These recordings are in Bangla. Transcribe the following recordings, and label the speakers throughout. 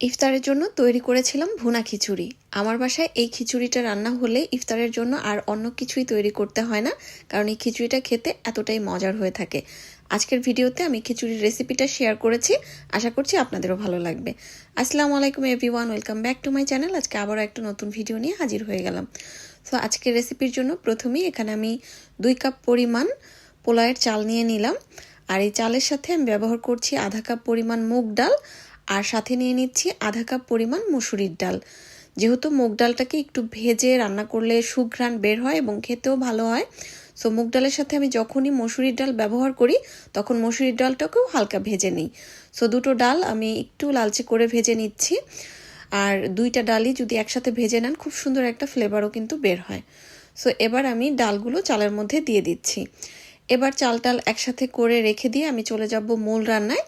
Speaker 1: ইফতারের জন্য তৈরি করেছিলাম ভুনা খিচুড়ি। আমার বাসায় এই খিচুড়িটা রান্না হলে ইফতারের জন্য আর অন্য কিছুই তৈরি করতে হয় না, কারণ এই খিচুড়িটা খেতে এতটাই মজার হয়ে থাকে। আজকের ভিডিওতে আমি খিচুড়ির রেসিপিটা শেয়ার করেছি, আশা করছি আপনাদেরও ভালো লাগবে। আসসালামু আলাইকুম everyone, welcome back to my channel. আজকে আবারও একটা নতুন ভিডিও নিয়ে হাজির হয়ে গেলাম। সো, আজকের রেসিপির জন্য প্রথমেই এখানে আমি দুই কাপ পরিমাণ পোলায়ের চাল নিয়ে নিলাম। আর এই চালের সাথে আমি ব্যবহার করছি আধা কাপ পরিমাণ মুগ ডাল আর সাথে নিয়ে নিচ্ছি আধা কাপ পরিমাণ মুসুরির ডাল। যেহেতু মুগ ডালটাকে একটু ভেজে রান্না করলে সুঘ্রাণ বের হয় এবং খেতেও ভালো হয় সো মুগ ডালের সাথে আমি যখনই মসুরির ডাল ব্যবহার করি, তখন মসুরির ডালটাকেও হালকা ভেজে নিই। সো দুটো ডাল আমি একটু লালচে করে ভেজে নিচ্ছি। আর দুইটা ডালই যদি একসাথে ভেজে নেন, খুব সুন্দর একটা ফ্লেভারও কিন্তু বের হয়। সো এবার আমি ডালগুলো চালের মধ্যে দিয়ে দিচ্ছি। এবার চাল টাল একসাথে করে রেখে দিয়ে আমি চলে যাব মূল রান্নায়।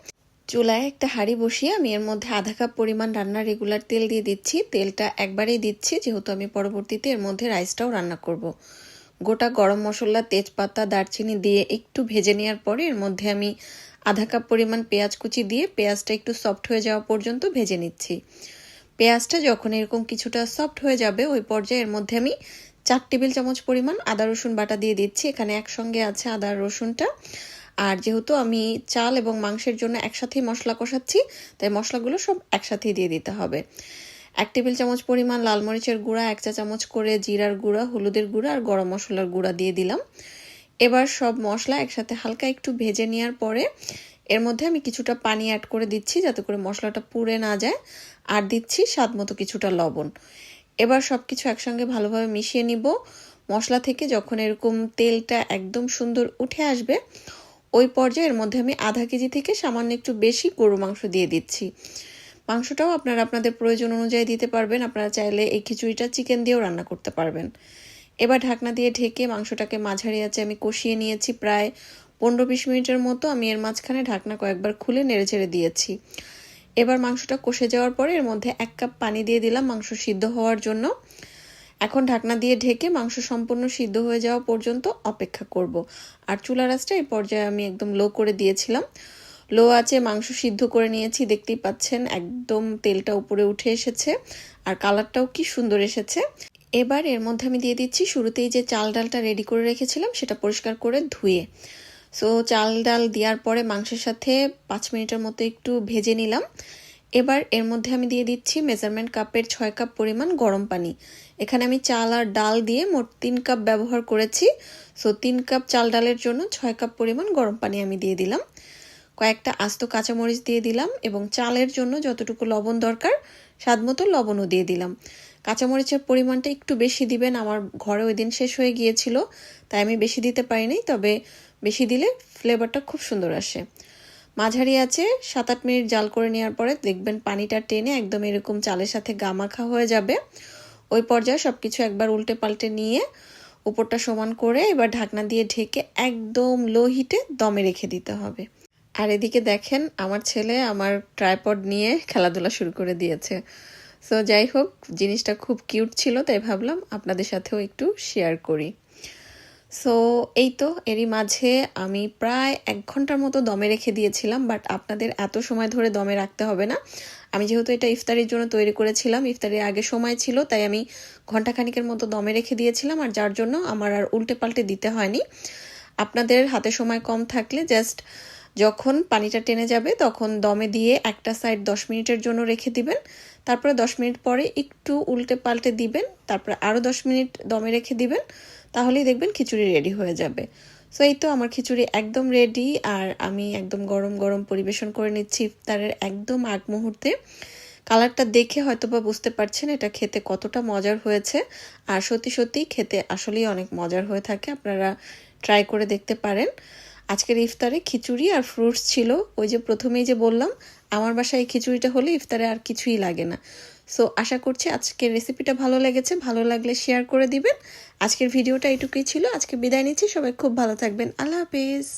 Speaker 1: চুলায় একটা হাঁড়ি বসিয়ে আমি এর মধ্যে আধা কাপ পরিমাণ রান্নার রেগুলার তেল দিয়ে দিচ্ছি। তেলটা একবারেই দিচ্ছি, যেহেতু আমি পরবর্তীতে এর মধ্যে রাইসটাও রান্না করব। গোটা গরম মশলা, তেজপাতা, দারচিনি দিয়ে একটু ভেজে নেওয়ার পরে এর মধ্যে আমি আধা কাপ পরিমাণ পেঁয়াজ কুচি দিয়ে পেঁয়াজটা একটু সফট হয়ে যাওয়া পর্যন্ত ভেজে নিচ্ছি। পেঁয়াজটা যখন এরকম কিছুটা সফট হয়ে যাবে, ওই পর্যায়ে এর মধ্যে আমি চার টেবিল চামচ পরিমাণ আদা রসুন বাটা দিয়ে দিচ্ছি। এখানে একসঙ্গে আছে আদা রসুনটা। আর যেহেতু আমি চাল এবং মাংসের জন্য একসাথেই মশলা কষাচ্ছি, তাই মশলাগুলো সব একসাথেই দিয়ে দিতে হবে। এক টেবিল চামচ পরিমাণ লাল মরিচের গুঁড়া, এক চা চামচ করে জিরার গুঁড়া, হলুদের গুঁড়া আর গরম মশলার গুঁড়া দিয়ে দিলাম। এবার সব মশলা একসাথে হালকা একটু ভেজে নেওয়ার পরে এর মধ্যে আমি কিছুটা পানি অ্যাড করে দিচ্ছি যাতে করে মশলাটা পুড়ে না যায়, আর দিচ্ছি স্বাদ মতো কিছুটা লবণ। এবার সব কিছু একসঙ্গে ভালোভাবে মিশিয়ে নিব। মশলা থেকে যখন এরকম তেলটা একদম সুন্দর উঠে আসবে ওই পর্যায়ের মধ্যে আমি আধা কেজি থেকে সামান্য একটু বেশি গরু মাংস দিয়ে দিচ্ছি। মাংসটাও আপনারা আপনাদের প্রয়োজন অনুযায়ী দিতে পারবেন। আপনারা চাইলে এই খিচুড়িটা চিকেন দিয়েও রান্না করতে পারবেন। এবার ঢাকনা দিয়ে ঢেকে মাংসটাকে মাঝারি আছে আমি কষিয়ে নিয়েছি প্রায় পনেরো বিশ মিনিটের মতো। আমি এর মাঝখানে ঢাকনা কয়েকবার খুলে নেড়ে ছেড়ে দিয়েছি। এবার মাংসটা কষে যাওয়ার পরে এর মধ্যে এক কাপ পানি দিয়ে দিলাম মাংস সিদ্ধ হওয়ার জন্য। এখন ঢাকনা দিয়ে ঢেকে মাংস সম্পূর্ণ সিদ্ধ হয়ে যাওয়া পর্যন্ত অপেক্ষা করব। আর চুলা রাসটা এই পর্যায়ে আমি একদম লো করে দিয়েছিলাম। লো আছে মাংস সিদ্ধ করে নিয়েছি, দেখতেই পাচ্ছেন একদম তেলটা উপরে উঠে এসেছে। আর কালারটাও কি সুন্দর এসেছে। এবার এর মধ্যে আমি দিয়ে দিচ্ছি শুরুতেই যে চাল ডালটা রেডি করে রেখেছিলাম, সেটা পরিষ্কার করে ধুয়ে। সো চাল ডাল দেওয়ার পরে মাংসের সাথে পাঁচ মিনিটের মতো একটু ভেজে নিলাম। এবার এর মধ্যে আমি দিয়ে দিচ্ছি মেজারমেন্ট কাপের ছয় কাপ পরিমাণ গরম পানি। এখানে আমি চাল আর ডাল দিয়ে মোট তিন কাপ ব্যবহার করেছি। সো তিন কাপ চাল ডালের জন্য ছয় কাপ পরিমাণ গরম পানি আমি দিয়ে দিলাম। কয়েকটা আস্ত কাঁচামরিচ দিয়ে দিলাম এবং চালের জন্য যতটুকু লবণ দরকার, স্বাদ মতো লবণও দিয়ে দিলাম। কাঁচামরিচের পরিমাণটা একটু বেশি দিবেন, আমার ঘরে ওই দিন শেষ হয়ে গিয়েছিল, তাই আমি বেশি দিতে পারিনি, তবে বেশি দিলে ফ্লেভারটা খুব সুন্দর আসে। মাঝারি আছে সাত আট মিনিট জাল করে নেওয়ার পরে দেখবেন পানিটা টেনে একদম এরকম চালের সাথে গামাখা হয়ে যাবে। ওই পর্যায়ে সব কিছু একবার উল্টে পাল্টে নিয়ে উপরটা সমান করে এবার ঢাকনা দিয়ে ঢেকে একদম লো হিটে দমে রেখে দিতে হবে। আর এদিকে দেখেন আমার ছেলে আমার ট্রাইপড নিয়ে খেলাধুলা শুরু করে দিয়েছে। সো যাই হোক, জিনিসটা খুব কিউট ছিল, তাই ভাবলাম আপনাদের সাথেও একটু শেয়ার করি। সো এই তো এরই মাঝে আমি প্রায় এক ঘণ্টার মতো দমে রেখে দিয়েছিলাম বাট আপনাদের এত সময় ধরে দমে রাখতে হবে না। আমি যেহেতু এটা ইফতারির জন্য তৈরি করেছিলাম, ইফতারির আগে সময় ছিল, তাই আমি ঘন্টাখানিকের মতো দমে রেখে দিয়েছিলাম, আর যার জন্য আমার আর উল্টে পাল্টে দিতে হয়নি। আপনাদের হাতে সময় কম থাকলে জাস্ট যখন পানিটা টেনে যাবে, তখন দমে দিয়ে একটা সাইড দশ মিনিটের জন্য রেখে দিবেন। তারপরে দশ মিনিট পরে একটু উল্টে পাল্টে দিবেন। তারপরে আরও দশ মিনিট দমে রেখে দিবেন। তাহলেই দেখবেন খিচুড়ি রেডি হয়ে যাবে। সো এই তো আমার খিচুড়ি একদম রেডি আর আমি একদম গরম গরম পরিবেশন করে নিচ্ছি ইফতারের একদম আগ মুহূর্তে। কালারটা দেখে হয়তো বা বুঝতে পারছেন এটা খেতে কতটা মজার হয়েছে। আর সত্যি সত্যি খেতে আসলেই অনেক মজার হয়ে থাকে। আপনারা ট্রাই করে দেখতে পারেন। আজকের ইফতারে খিচুড়ি আর ফ্রুটস ছিল। ওই যে প্রথমেই যে বললাম, আমার বাসায় এই খিচুড়িটা হলে ইফতারে আর কিছুই লাগে না। সো আশা করছি আজকের রেসিপিটা ভালো লেগেছে। ভালো লাগলে শেয়ার করে দিবেন। আজকের ভিডিওটা এটুকুই ছিল। আজকে বিদায় নিচ্ছি। সবাই খুব ভালো থাকবেন। আল্লাহ হাফিজ।